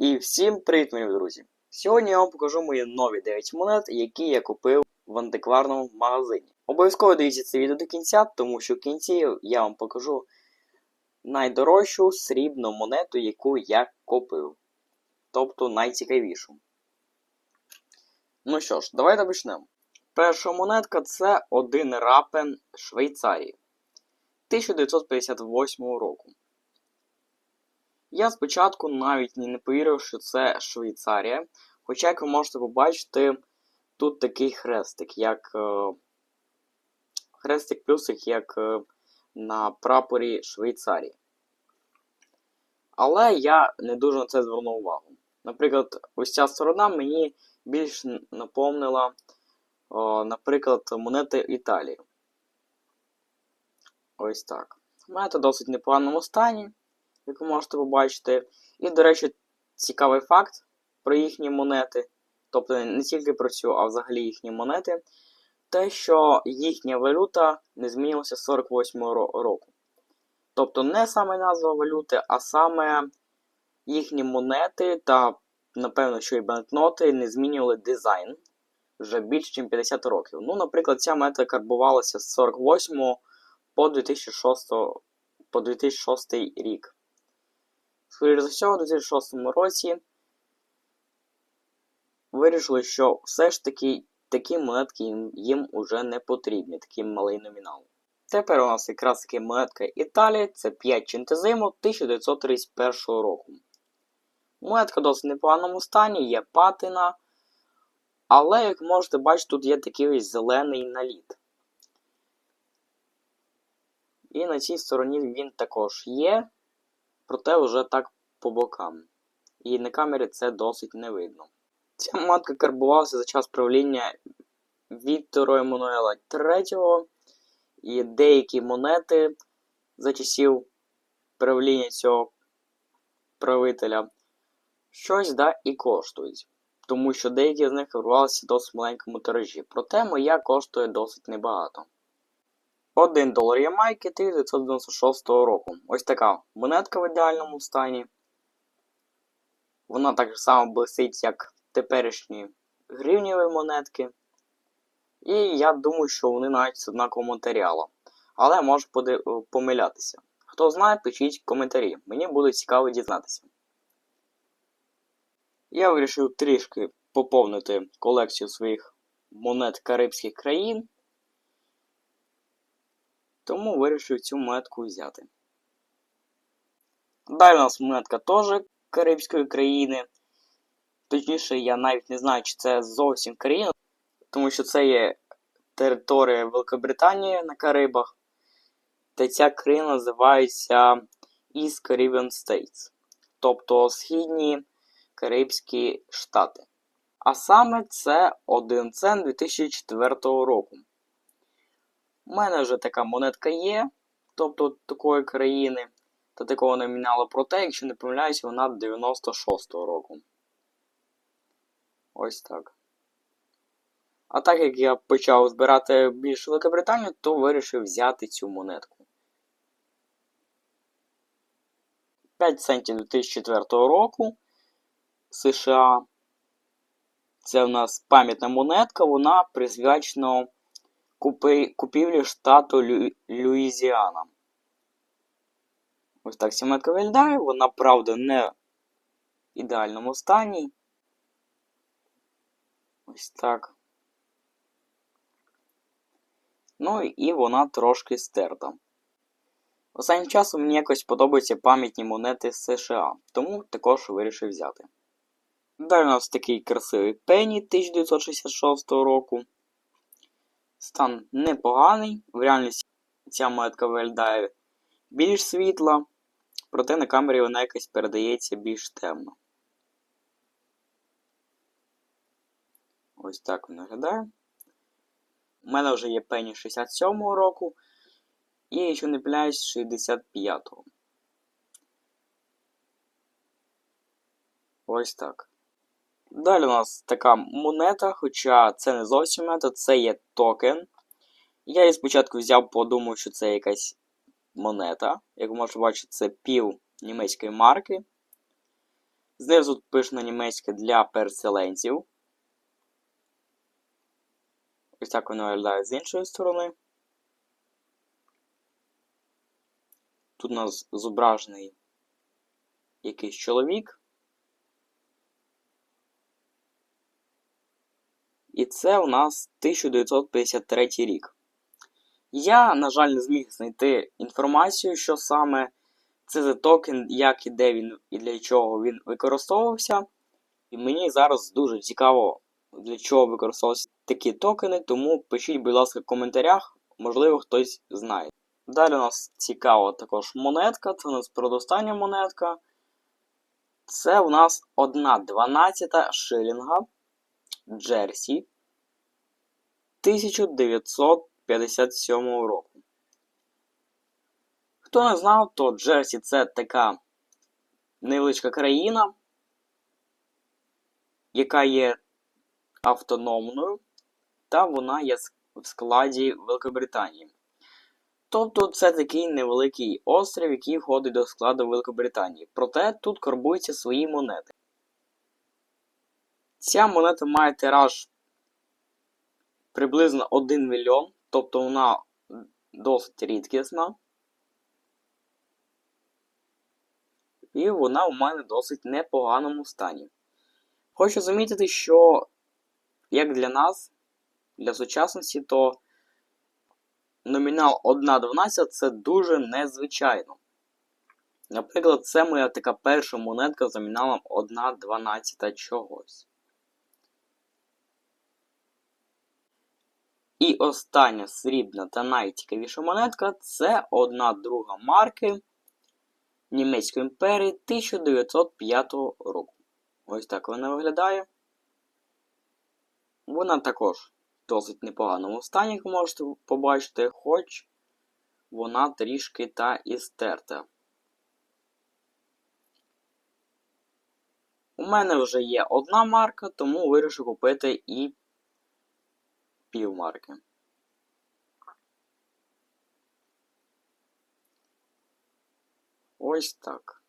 І всім привіт, мої друзі! Сьогодні я вам покажу мої нові 9 монет, які я купив в антикварному магазині. Обов'язково дивіться це відео до кінця, тому що в кінці я вам покажу найдорожчу срібну монету, яку я купив. Тобто найцікавішу. Ну що ж, давайте почнемо. Перша монетка це один рапен Швейцарії 1958 року. Я спочатку навіть не повірив, що це Швейцарія. Хоча, як ви можете побачити, тут такий хрестик, як е, хрестик плюсик, як е, на прапорі Швейцарії. Але я не дуже на це звернув увагу. Наприклад, ось ця сторона мені більш напомнила, о, наприклад, монети Італії. Ось так. Монета досить непоганому стані як ви можете побачити. І, до речі, цікавий факт про їхні монети, тобто не тільки про цю, а взагалі їхні монети, те, що їхня валюта не змінилася з 48 року. Тобто не саме назва валюти, а саме їхні монети та, напевно, що і банкноти не змінювали дизайн вже більше, ніж 50 років. Ну, наприклад, ця монета карбувалася з 48 по 2006, по 2006 рік. Скоріше за всього, у 2006 році вирішили, що все ж таки такі монетки їм, уже не потрібні, такий малий номінал. Тепер у нас якраз таки монетка Італії, це 5 чентезиму 1931 року. Монетка досить непоганому стані, є патина. Але, як можете бачити, тут є такий ось зелений наліт. І на цій стороні він також є проте вже так по бокам. І на камері це досить не видно. Ця матка карбувалася за час правління Віктора Еммануела III, і деякі монети за часів правління цього правителя щось да, і коштують. Тому що деякі з них карбувалися в досить маленькому тиражі. Проте моя коштує досить небагато. 1 долар Ямайки 1996 року. Ось така монетка в ідеальному стані. Вона так само блистить, як теперішні гривніві монетки. І я думаю, що вони навіть з однакового матеріалу. Але можу помилятися. Хто знає, пишіть коментарі. Мені буде цікаво дізнатися. Я вирішив трішки поповнити колекцію своїх монет Карибських країн. Тому вирішив цю монетку взяти. Далі у нас монетка теж Карибської країни. Точніше, я навіть не знаю, чи це зовсім країна, тому що це є територія Великобританії на Карибах. Та ця країна називається East Caribbean States, тобто Східні Карибські Штати. А саме це 1 цент 2004 року. У мене вже така монетка є, тобто такої країни та такого номіналу, проте, якщо не помиляюсь, вона 96-го року. Ось так. А так як я почав збирати більш Великобританію, то вирішив взяти цю монетку. 5 центів 2004 року США. Це в нас пам'ятна монетка, вона присвячена купи, купівлі штату Лю, Люїзіана. Ось так сімейка виглядає, вона, правда, не в ідеальному стані. Ось так. Ну і вона трошки стерта. Останнім часом мені якось подобаються пам'ятні монети США, тому також вирішив взяти. Далі у нас такий красивий Пенні 1966 року. Стан непоганий. В реальності ця монетка виглядає більш світла, проте на камері вона якось передається більш темно. Ось так вона виглядає. У мене вже є пені 67-го року. І, якщо не пляюсь, 65-го. Ось так. Далі у нас така монета, хоча це не зовсім монета, це є токен. Я її спочатку взяв, подумав, що це якась монета. Як ви можете бачити, це пів німецької марки. Знизу пишено німецьке для переселенців. Ось так воно виглядає з іншої сторони. Тут у нас зображений якийсь чоловік. Це у нас 1953 рік. Я, на жаль, не зміг знайти інформацію, що саме це за токен, як і де він і для чого він використовувався. І мені зараз дуже цікаво, для чого використовувалися такі токени, тому пишіть, будь ласка, в коментарях, можливо, хтось знає. Далі у нас цікава також монетка, це у нас передостання монетка. Це у нас 1,12 шилінга Джерсі 1957 року. Хто не знав, то Джерсі це така невеличка країна, яка є автономною, та вона є в складі Великобританії. Тобто це такий невеликий острів, який входить до складу Великобританії. Проте тут карбуються свої монети. Ця монета має тираж приблизно 1 мільйон, тобто вона досить рідкісна. І вона у мене досить непоганому стані. Хочу замітити, що як для нас, для сучасності, то номінал 1,12 це дуже незвичайно. Наприклад, це моя така перша монетка з номіналом 1,12 чогось. І остання срібна та найцікавіша монетка це одна друга марки Німецької імперії 1905 року. Ось так вона виглядає. Вона також в досить непоганому стані, як можете побачити, хоч вона трішки та і стерта. У мене вже є одна марка, тому вирішив купити і півмарки. Ось так.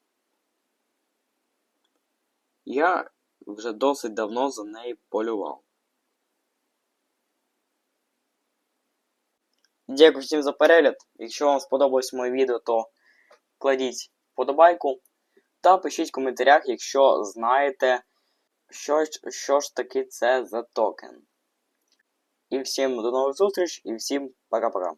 Я вже досить давно за нею полював. Дякую всім за перегляд. Якщо вам сподобалось моє відео, то кладіть вподобайку та пишіть в коментарях, якщо знаєте, що, що ж таки це за токен. І всім до нових зустріч і всім пока-пока.